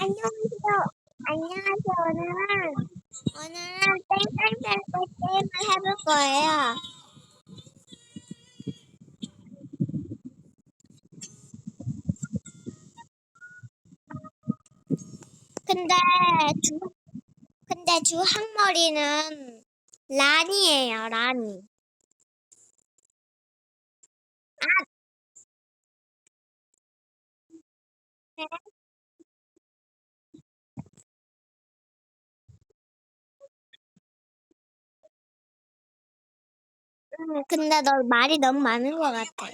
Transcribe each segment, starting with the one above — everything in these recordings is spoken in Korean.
안녕하세요. 안녕하세요. 오늘은 오늘은 땡땡땡땡 게임을 해볼 거예요. 근데 주 근데 주 항머리는 란이에요. 란 이. 음, 근데 너 말이 너무 많은 것 같아.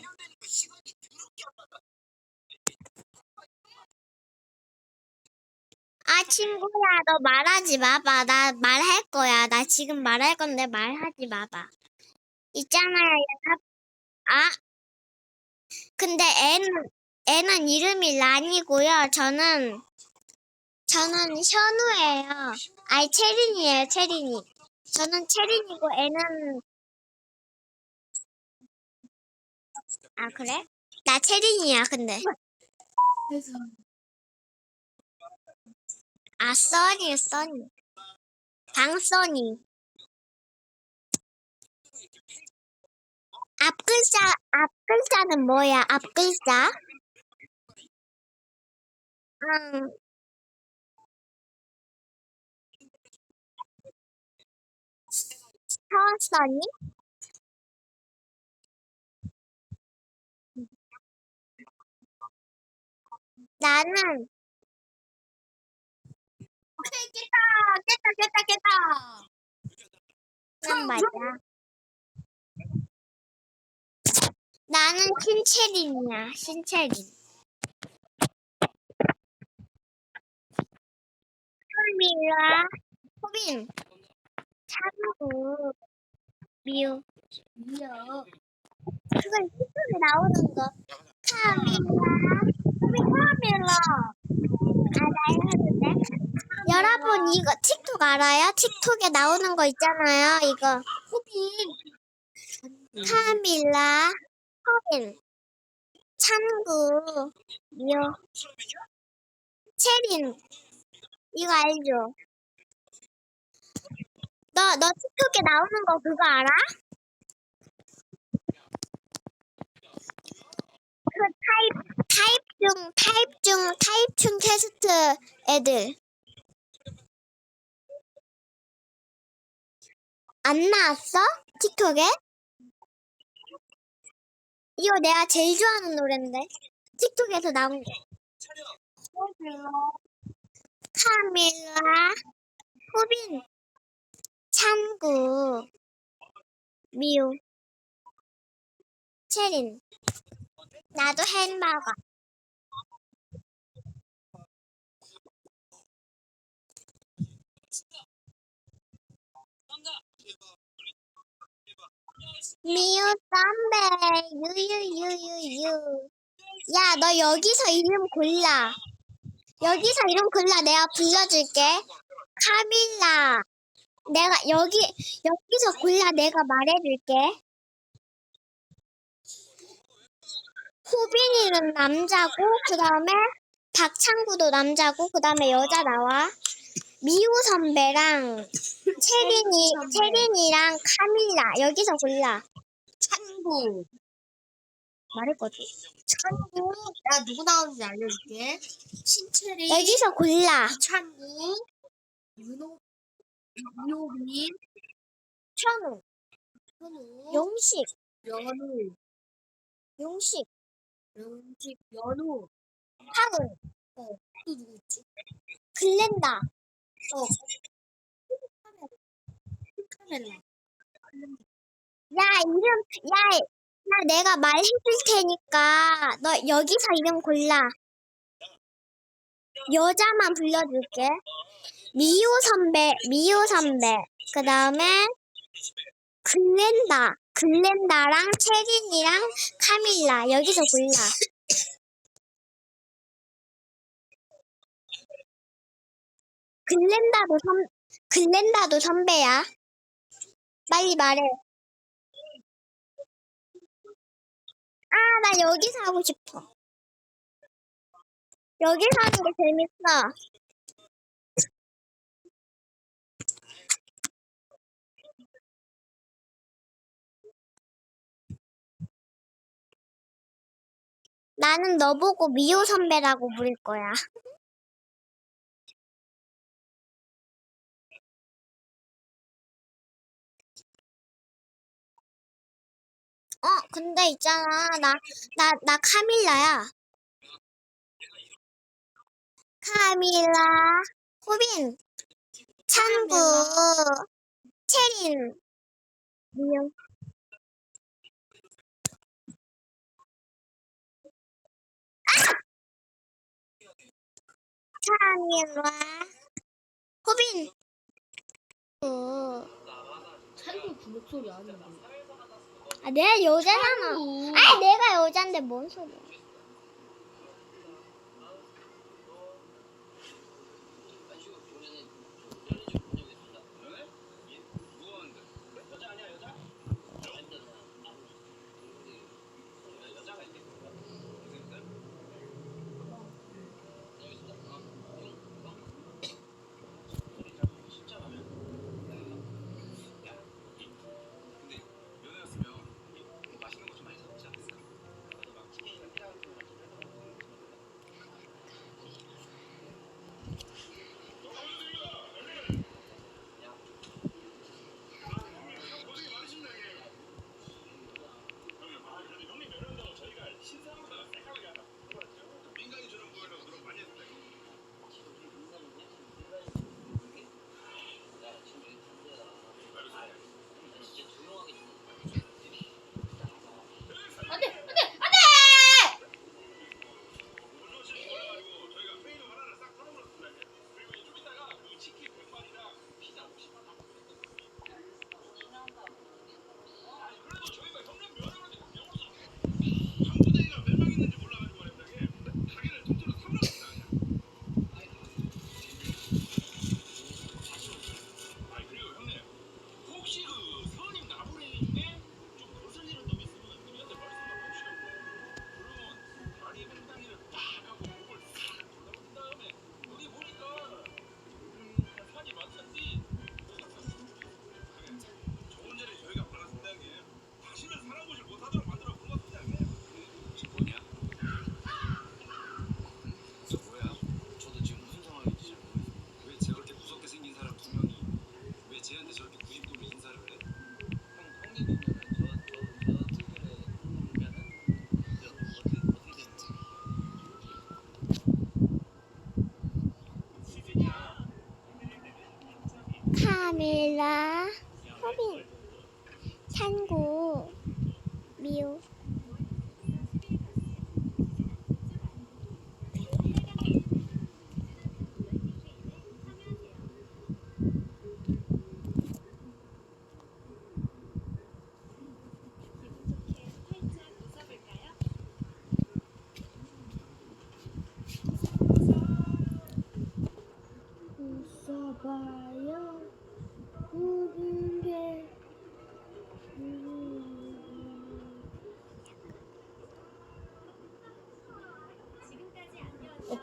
아, 친구야, 너 말하지 마봐. 나 말할 거야. 나 지금 말할 건데 말하지 마봐. 있잖아요, 얘가. 아, 근데 애는, 애는 이름이 란이고요. 저는, 저는 현우예요. 아니, 체린이에요, 체린이. 저는 체린이고 애는, 아, 그래? 나 체린이야, 근데. 아, 써니, 써니. 방 써니. 앞글자, 앞글자는 뭐야, 앞글자? 음, 서써니? 나는, 오케이 깼다 깼다 깼다 깼다 난 말이야. 나는 신체린이야, 신체린. 헐밀라, 호빈, 차누, 미우. 미역 그걸 틱톡에 나오는 거. 카밀라, 여러분, 이거 틱톡 알아요? 틱톡에 나오는 거 있잖아요, 이거. 호빈 카밀라, 허빈, 찬구, 미호, 체린. 이거 알죠? 너, 너 틱톡에 나오는 거 그거 알아? 그 타입, 타입 중, 타입 중, 타입 중 테스트 애들. 안 나왔어? 틱톡에? 이거 내가 제일 좋아하는 노래인데. 틱톡에서 나온 거. 카밀라, 호빈, 찬구, 미우, 체린. 나도 햄버거. 미우 쌈배. 유유유유유. 야 너 여기서 이름 골라. 여기서 이름 골라. 내가 불러줄게. 카밀라. 내가 여기 여기서 골라. 내가 말해줄게 호빈이는 남자고 그 다음에 박창구도 남자고 그 다음에 여자 나와. 미우 선배랑 체린이 체린이랑 카밀라. 여기서 골라. 찬구. 말했거든 찬구. 나 누구 나오는지 알려줄게. 신채리 여기서 골라. 찬구 윤호 윤호빈 천우. 현우 용식. 연우. 용식 영식 연우 하은 또 누구 있지? 글렌다. 어. 카멜라. 야 이름 야, 야 내가 말해줄 테니까 너 여기서 이름 골라. 여자만 불러줄게. 미호 선배 미호 선배. 그 다음에 글렌다 글렌다랑 체린이랑 카밀라 여기서 골라. 글렌다도 선 글렌다도 선배야. 빨리 말해. 아, 나 여기서 하고 싶어. 여기서 하는 게 재밌어. 나는 너 보고 미호 선배라고 부를 거야. 어, 근데 있잖아. 나, 나, 나 카밀라야. 카밀라, 호빈, 창구, 체린, 미용. 사람이 일로 와. 호빈. 어. 찰구 그 목소리 아니야. 아, 내가 여자잖아. 아, 내가 여잔데 뭔 소리야.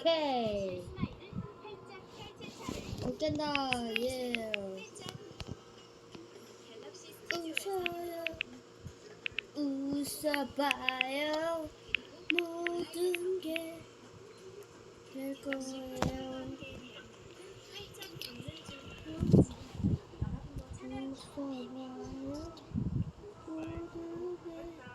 오케이. 못 된다. 예. 웃어요. 웃어봐요. 모든 게 될 거예요. 웃어봐요. 모든 게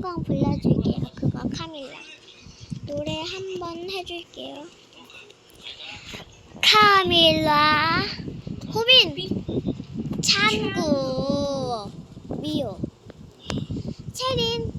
한 곡 불러줄게요. 그거 카밀라. 노래 한 번 해줄게요. 카밀라. 호빈. 찬구. 미호. 체린.